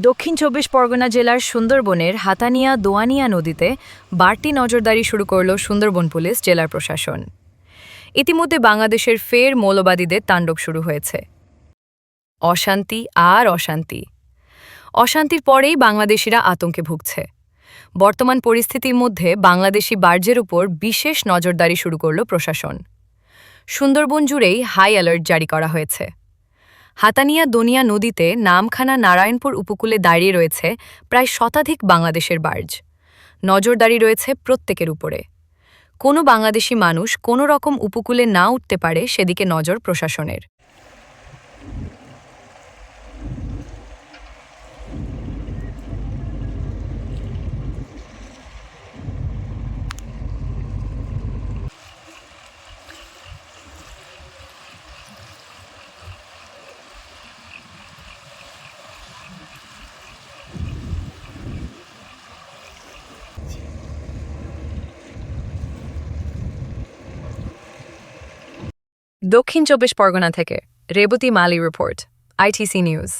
দক্ষিণ চব্বিশ পরগনা জেলার সুন্দরবনের হাতানিয়া দোয়ানিয়া নদীতে বাড়তি নজরদারি শুরু করল সুন্দরবন পুলিশ জেলার প্রশাসন। ইতিমধ্যে বাংলাদেশের ফের মৌলবাদীদের তাণ্ডব শুরু হয়েছে। অশান্তি আর অশান্তি। অশান্তির পরেই বাংলাদেশিরা আতঙ্কে ভুগছে। বর্তমান পরিস্থিতির মধ্যে বাংলাদেশি বার্জের উপর বিশেষ নজরদারি শুরু করল প্রশাসন। সুন্দরবন জুড়েই হাই অ্যালার্ট জারি করা হয়েছে। হাতানিয়া দনিয়া নদীতে নামখানা নারায়ণপুর উপকূলে দাঁড়িয়ে রয়েছে প্রায় শতাধিক বাংলাদেশের বার্জ। নজরদারি রয়েছে প্রত্যেকের উপরে। কোনো বাংলাদেশি মানুষ কোনো রকম উপকূলে না উঠতে পারে সেদিকে নজর প্রশাসনের। দক্ষিণ চব্বিশ পরগনা থেকে Rebati Mali report ITC news